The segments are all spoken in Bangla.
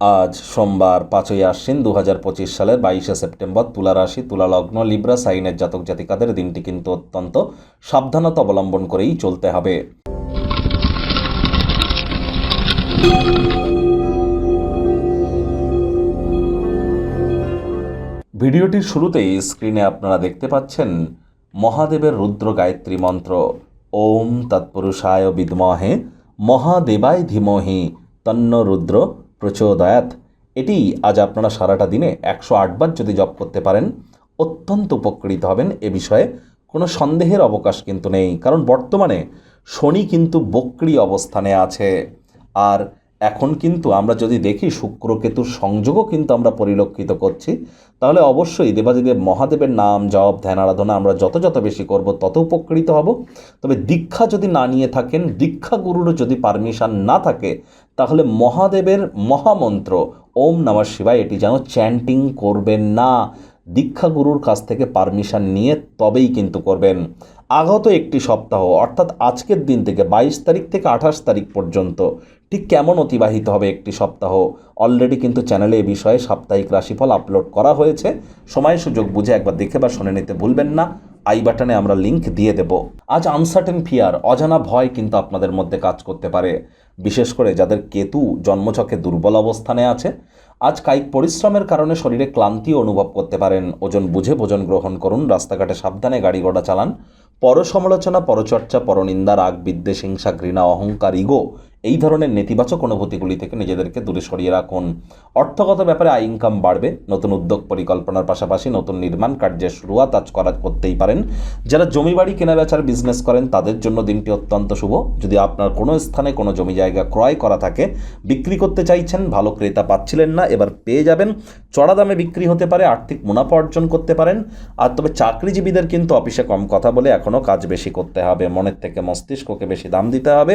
আজ সোমবার পাঁচই আশ্বিন দু হাজার পঁচিশ সালের বাইশে সেপ্টেম্বর তুলা রাশি, তুলা লগ্ন, লিব্রা, সাইনের জাতক জাতিকাদের দিনটি কিন্তু অত্যন্ত সাবধানতা অবলম্বন করেই চলতে হবে। ভিডিওটির শুরুতেই স্ক্রিনে আপনারা দেখতে পাচ্ছেন মহাদেবের রুদ্র গায়ত্রী মন্ত্র। ওম তৎপুরুষায় বিদ্মহে, মহাদেবায় ধীমহি, তন্ন রুদ্র প্রচোদয়াত। এটি আজ আপনারা সারাটা দিনে একশো আটবার যদি জপ করতে পারেন, অত্যন্ত উপকৃত হবেন এ বিষয়ে। কোনো সন্দেহের অবকাশ কিন্তু নেই, কারণ বর্তমানে শনি কিন্তু বক্রি অবস্থানে আছে। আর এখন কিন্তু আমরা যদি দেখি শুক্র কেতুর সংযোগও কিন্তু আমরা পরিলক্ষিত করছি, তাহলে অবশ্যই দেবাদিদেব মহাদেবের নাম, জপ, ধ্যান, আরাধনা আমরা যত যত বেশি করব, তত উপকৃত হব। তবে দীক্ষা যদি না নিয়ে থাকেন, দীক্ষা গুরুরও যদি পারমিশন না থাকে, তাহলে মহাদেবের মহামন্ত্র, ওম নমঃ শিবায়, এটি যেন চ্যান্টিং করবেন না। দীক্ষা গুরুর কাছ থেকে পারমিশন নিয়ে তবেই কিন্তু করবেন। আগত একটি সপ্তাহ, অর্থাৎ আজকের দিন থেকে বাইশ তারিখ থেকে আঠাশ তারিখ পর্যন্ত। ঠিক কেমন অতিবাহিত হবে একটি সপ্তাহ? অলরেডি কিন্তু চ্যানেলে এ বিষয়ে সাপ্তাহিক রাশিফল আপলোড করা হয়েছে। সময় সুযোগ বুঝে একবার দেখে বা শুনে নিতে ভুলবেন না। আই বাটনে আমরা লিংক দিয়ে দেব। আজ আনসার্টেন ফিয়ার অজানা ভয় কিন্তু আপনাদের মধ্যে কাজ করতে পারে। বিশেষ করে যাদের কেতু জন্মছকে দুর্বল অবস্থানে আছে। আজ কায়িক পরিশ্রমের কারণে শরীরে ক্লান্তি অনুভব করতে পারেন। ওজন বুঝে ভোজন গ্রহণ করুন, রাস্তাঘাটে সাবধানে গাড়ি ঘোড়া চালান। পর সমালোচনা পরচর্চা পরনিন্দা রাগ বিদ্বেষ হিংসা ঘৃণা অহংকার ইগো এই ধরনের নেতিবাচক অনুভূতিগুলি থেকে নিজেদেরকে দূরে সরিয়ে রাখুন। অর্থগত ব্যাপারে আয় ইনকাম বাড়বে, নতুন উদ্যোগ পরিকল্পনার পাশাপাশি নতুন নির্মাণ কার্যের শুরুয়াত আজ করা করতেই পারেন। যারা জমি বাড়ি কেনা বেচার বিজনেস করেন, তাদের জন্য দিনটি অত্যন্ত শুভ। যদি আপনার কোনো স্থানে কোনো জমি জায়গা ক্রয় করা থাকে, বিক্রি করতে চাইছেন, ভালো ক্রেতা পাচ্ছিলেন না, এবার পেয়ে যাবেন। চড়া দামে বিক্রি হতে পারে, আর্থিক মুনাফা অর্জন করতে পারেন। আর তবে চাকরিজীবীদের কিন্তু অফিসে কম কথা বলে এখনও কাজ বেশি করতে হবে। মনের থেকে মস্তিষ্ককে বেশি দাম দিতে হবে।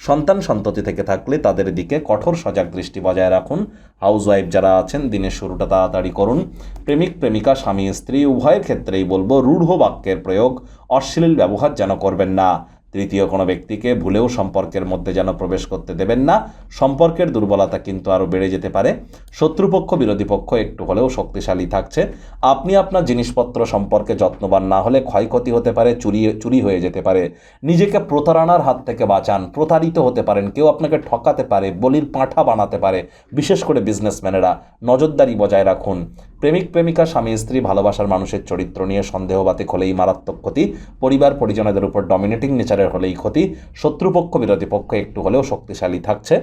সন্তান সন্ততি থেকে থাকলে তাদের দিকে কঠোর সজাগ দৃষ্টি বজায় রাখুন। হাউস ওয়াইফ যারা আছেন, দিনের শুরুটা তাড়াতাড়ি করুন। প্রেমিক, প্রেমিকা, স্বামী, স্ত্রী, উভয়ের ক্ষেত্রেই বলব রূঢ় বাক্যের প্রয়োগ, অশ্লীল ব্যবহার যেন করবেন না। তৃতীয় কোনো ব্যক্তিকে ভুলেও সম্পর্কের মধ্যে যেন প্রবেশ করতে দেবেন না। সম্পর্কের দুর্বলতা কিন্তু আরও বেড়ে যেতে পারে। শত্রুপক্ষ, বিরোধী পক্ষ একটু হলেও শক্তিশালী থাকছে। আপনি আপনার জিনিসপত্র সম্পর্কে যত্নবান না হলে ক্ষয়ক্ষতি হতে পারে, চুরি চুরি হয়ে যেতে পারে। নিজেকে প্রতারণার হাত থেকে বাঁচান, প্রতারিত হতে পারেন, কেউ আপনাকে ঠকাতে পারে, বলির পাঁঠা বানাতে পারে। বিশেষ করে বিজনেসম্যানেরা নজরদারি বজায় রাখুন। প্রেমিক, প্রেমিকা, স্বামী, স্ত্রী ভালোবাসার মানুষের চরিত্র নিয়ে সন্দেহবাতিক হলেই মারাত্মক ক্ষতি। পরিবার, পরিজনদের উপর ডমিনেটিং নেচারের হলেই ক্ষতি। শত্রুপক্ষ, বিরোধী পক্ষ একটু হলেও শক্তিশালী থাকছে।